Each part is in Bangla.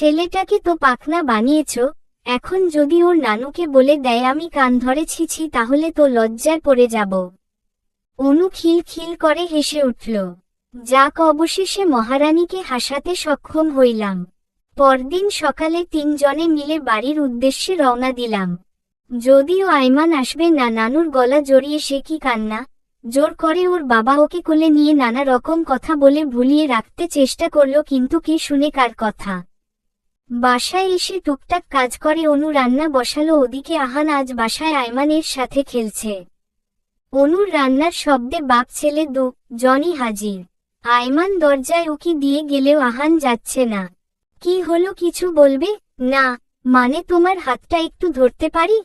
ছেলেটাকে তো পাখনা বানিয়েছ, এখন যদি ওর নানুকে বলে দেয় আমি কান ধরে ছিছি তাহলে তো লজ্জায় পড়ে যাব। অনু খিল খিল করে হেসে উঠল। যাক অবশেষে মহারানীকে হাসাতে সক্ষম হইলাম। পরদিন সকালে তিনজনে মিলে বাড়ির উদ্দেশ্যে রওনা দিলাম। যদিও আইমান আসবে না, নানুর গলা জড়িয়ে সে কি কান্না? জোর করে ওর বাবা ওকে কোলে নিয়ে নানা রকম কথা বলে ভুলিয়ে রাখতে চেষ্টা করল, কিন্তু কে শুনে কার কথা? বাসায় এসে টুকটাক কাজ করে অনু রান্না বসালো, ওদিকে আহান আজ বাসায় আয়মানের সাথে খেলছে। অনুর রান্নার শব্দে বাপ ছেলে দু, জনি হাজির। আয়মান দরজায় উকি দিয়ে গেলেও আহান যাচ্ছে না। কি হলো কিছু বলবে? না মানে তোমার হাতটা একটু ধরতে পারি?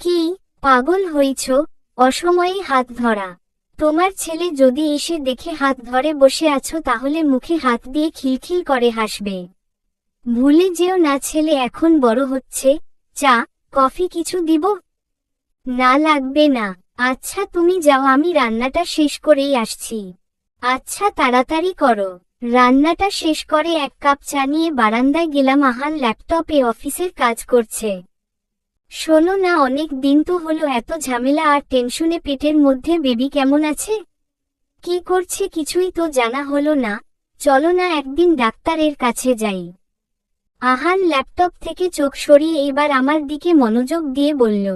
কি, পাগল হইছ, অসময়ে হাত ধরা। তোমার ছেলে যদি এসে দেখে হাত ধরে বসে আছো তাহলে মুখে হাত দিয়ে খিলখিল করে হাসবে। ভুলে যেও না ছেলে, এখন বড় হচ্ছে। চা, কফি কিছু দিব? না লাগবে না। আচ্ছা তুমি যাও, আমি রান্নাটা শেষ করেই আসছি। আচ্ছা তাড়াতাড়ি করো। রান্নাটা শেষ করে এক কাপ চা নিয়ে বারান্দায় গেলাম। আহান ল্যাপটপে অফিসের কাজ করছে। শোনো না, অনেক দিন তো হলো, এত ঝামেলা আর টেনশনে পেটের মধ্যে বেবি কেমন আছে? কি করছে কিছুই তো জানা হলো না। চলো না, একদিন ডাক্তারের কাছে যাই। আহান ল্যাপটপ থেকে চোখ সরিয়ে এবার আমার দিকে মনোযোগ দিয়ে বলল,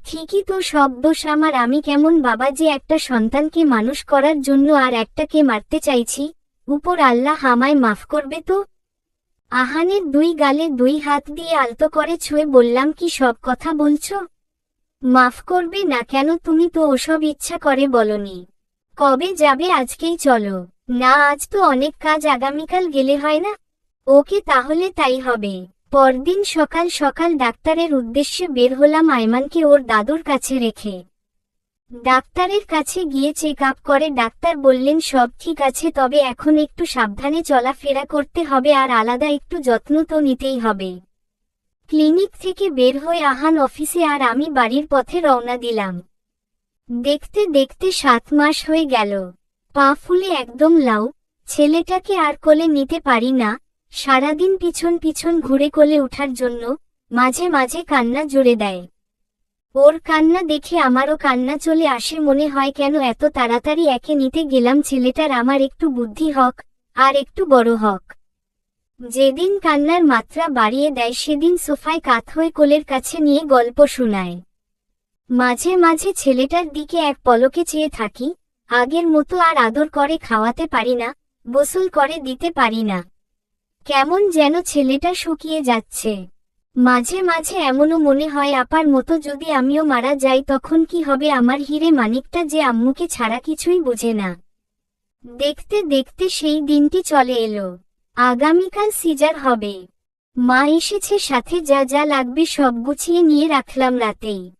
ঠিকই তো সব দোষ আমার, আমি কেমন বাবা যে একটা সন্তানকে মানুষ করার জন্য আর একটাকে মারতে চাইছি, উপর আল্লাহ আমায় মাফ করবে তো? আহানের দুই গালে দুই হাত দিয়ে আলতো করে ছুঁয়ে বললাম, কি সব কথা বলছ? মাফ করবে না কেন তুমি তো ওসব ইচ্ছা করে বলনি। কবে যাবে আজকেই চলো। না, আজ তো অনেক কাজ আগামীকাল গেলে হয় না। ওকে তাহলে তাই হবে। পরদিন সকাল সকাল ডাক্তারের উদ্দেশ্যে বের হলাম আয়মানকে ওর দাদুর কাছে রেখে। ডাক্তারের কাছে গিয়ে চেক আপ করে ডাক্তার বললেন, সব ঠিক আছে, তবে এখন একটু সাবধানে চলাফেরা করতে হবে আর আলাদা একটু যত্ন তো নিতেই হবে। ক্লিনিক থেকে বের হয়ে আহান অফিসে আর আমি বাড়ির পথে রওনা দিলাম। দেখতে দেখতে সাত মাস হয়ে গেল। পা ফুলে একদম লাউ, ছেলেটাকে আর কোলে নিতে পারি না সারাদিন পিছন পিছন ঘুরে কোলে ওঠার জন্য মাঝে মাঝে কান্না জুড়ে দেয়। ওর কান্না দেখে আমারও কান্না চলে আসে, মনে হয় কেন এত তাড়াতাড়ি একে নিতে গেলাম ছেলেটার আমার একটু বুদ্ধি হক আর একটু বড় হক। যেদিন কান্নার মাত্রা বাড়িয়ে দেয় সেদিন সোফায় কাত হয়ে কোলের কাছে নিয়ে গল্প শোনায়। মাঝে মাঝে ছেলেটার দিকে এক পলকে চেয়ে থাকি, আগের মতো আর আদর করে খাওয়াতে পারি না, গোসল করে দিতে পারি না। কেমন যেন ছেলেটা শুকিয়ে যাচ্ছে। মাঝে মাঝে এমনও মনে হয় আপার মতো যদি আমিও মারা যাই তখন কি হবে আমার হিরে মানিকটা যে আম্মুকে ছাড়া কিছুই বোঝে না। দেখতে দেখতে সেই দিনটি চলে এলো। আগামীকাল সিজার হবে। মা এসেছে সাথে যা যা লাগবে সব গুছিয়ে নিয়ে রাখলাম রাতেই।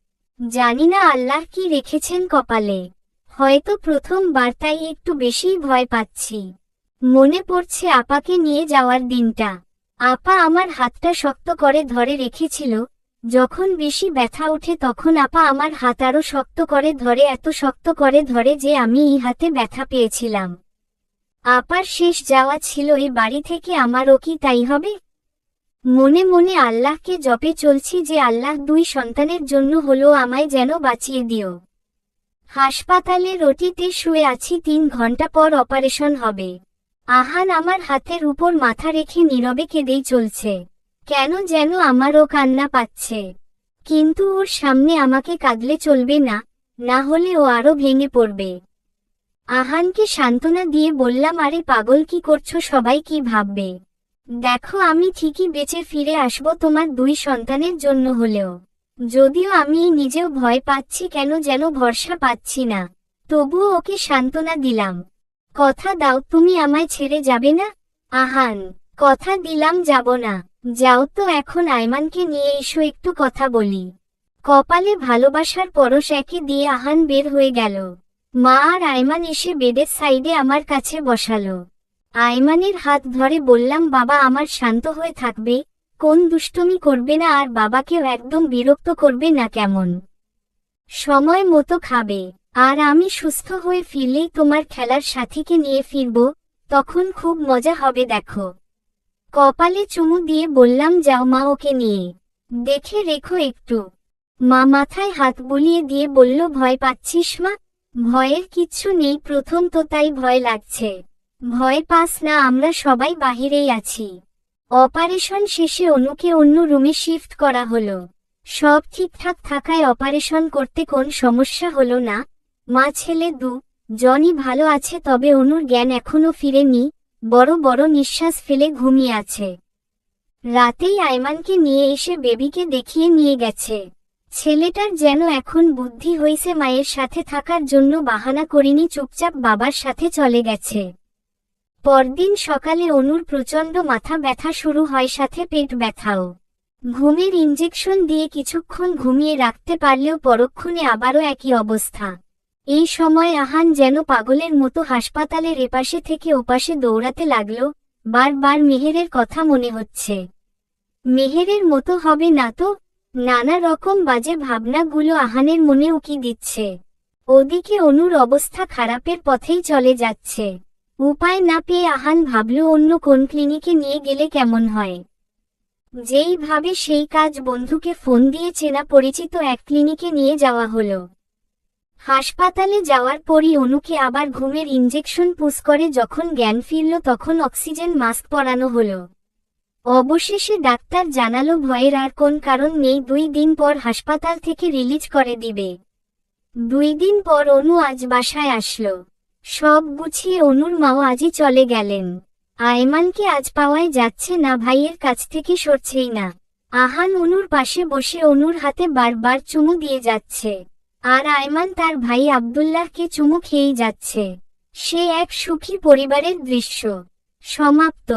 জানি না আল্লাহ কি রেখেছেন কপালে। হয়তো প্রথম বার্তায় একটু বেশিই ভয় পাচ্ছি। মনে পড়ছে আপাকে নিয়ে যাওয়ার দিনটা। আপা আমার হাতটা শক্ত করে ধরে রেখেছিল, যখন বেশি ব্যথা ওঠে তখন আপা আমার হাত আরও শক্ত করে ধরে, এত শক্ত করে ধরে যে আমি এই হাতে ব্যথা পেয়েছিলাম। আপার শেষ যাওয়া ছিল এই বাড়ি থেকে আমারও কি তাই হবে? মনে মনে আল্লাহকে জপে চলছি যে আল্লাহ দুই সন্তানের জন্য হলো আমায় যেন বাঁচিয়ে দিও। হাসপাতালে রটিতে শুয়ে আছি, তিন ঘণ্টা পর অপারেশন হবে। আহান আমার হাতের উপর মাথা রেখে নীরবে কেঁদেই চলছে। কেন যেন আমারও কান্না পাচ্ছে। কিন্তু ওর সামনে আমাকে কাঁদলে চলবে না না হলে ও আরও ভেঙে পড়বে। আহানকে সান্ত্বনা দিয়ে বললাম, আরে পাগল, কি করছ? সবাই কি ভাববে? দেখো, আমি ঠিকই বেঁচে ফিরে আসব তোমার দুই সন্তানের জন্য হলেও। যদিও আমি নিজেও ভয় পাচ্ছি, কেন যেন ভরসা পাচ্ছি না। তবুও ওকে সান্ত্বনা দিলাম। কথা দাও, তুমি আমায় ছেড়ে যাবে না? আহান, কথা দিলাম যাব না। যাও তো এখন আয়মানকে নিয়ে এসো, একটু কথা বলি। কপালে ভালোবাসার পরশ একে দিয়ে আহান বের হয়ে গেল। মা আর আয়মান এসে বেডের সাইডে আমার কাছে বসালো। আয়মানের হাত ধরে বললাম, বাবা, আমার শান্ত হয়ে থাকবে। কোন দুষ্টমি করবে না, আর বাবাকেও একদম বিরক্ত করবে না কেমন? সময় মতো খাবে। আর আমি সুস্থ হয়ে ফিরলেই তোমার খেলার সাথীকে নিয়ে ফিরব, তখন খুব মজা হবে, দেখো। কপালে চুমু দিয়ে বললাম, যাও মা ওকে নিয়ে। দেখে রেখো একটু। মা মাথায় হাত বুলিয়ে দিয়ে বলল, ভয় পাচ্ছিস মা? ভয়ের কিচ্ছু নেই, প্রথম তো তাই ভয় লাগছে। ভয় পাস না, আমরা সবাই বাহিরেই আছি। অপারেশন শেষে অনুকে অন্য রুমে শিফট করা হলো। সব ঠিকঠাক থাকায় অপারেশন করতে কোন সমস্যা হলো না। মা ছেলে দু জনই ভালো আছে তবে অনুর জ্ঞান এখনও ফিরেনি, বড় বড় নিঃশ্বাস ফেলে ঘুমিয়ে আছে। রাতেই আয়মানকে নিয়ে এসে বেবিকে দেখিয়ে নিয়ে গেছে। ছেলেটার যেন এখন বুদ্ধি হয়েছে মায়ের সাথে থাকার জন্য বাহানা করিনি, চুপচাপ বাবার সাথে চলে গেছে। পরদিন সকালে অনুর প্রচণ্ড মাথা ব্যথা শুরু হয়, সাথে পেট ব্যথাও। ঘুমের ইঞ্জেকশন দিয়ে কিছুক্ষণ ঘুমিয়ে রাখতে পারলেও পরক্ষণে আবারও একই অবস্থা। এই সময় আহান যেন পাগলের মতো হাসপাতালের এপাশে থেকে ওপাশে দৌড়াতে লাগল, বারবার মেহেরের কথা মনে হচ্ছে। মেহেরের মতো হবে না তো? নানা রকম বাজে ভাবনাগুলো আহানের মনে উকি দিচ্ছে। ওদিকে অনুর অবস্থা খারাপের পথেই চলে যাচ্ছে। উপায় না পেয়ে আহান ভাবল, অন্য কোন ক্লিনিকে নিয়ে গেলে কেমন হয়? যেইভাবে সেই কাজ বন্ধুকে ফোন দিয়ে চেনা পরিচিত এক ক্লিনিকে নিয়ে যাওয়া হলো। হাসপাতালে যাওয়ার পরই অনুকে আবার ঘুমের ইঞ্জেকশন পুশ করে যখন জ্ঞান ফিরল তখন অক্সিজেন মাস্ক পরানো হলো। অবশেষে ডাক্তার জানালো ভয়ের আর কোন কারণ নেই, দুই দিন পর হাসপাতাল থেকে রিলিজ করে দিবে। দুই দিন পর অনু আজ বাসায় আসলো। সব গুছিয়ে অনুর মাও আজই চলে গেলেন। আয়মানকে আজ পাওয়ায় যাচ্ছে না, ভাইয়ের কাছ থেকে সরছেই না। আহান অনুর পাশে বসে অনুর হাতে বারবার চুমু দিয়ে যাচ্ছে। আর আয়মান তার ভাই আবদুল্লাহকে চুমু খেয়েই যাচ্ছে। সে এক সুখী পরিবারের দৃশ্য। সমাপ্ত।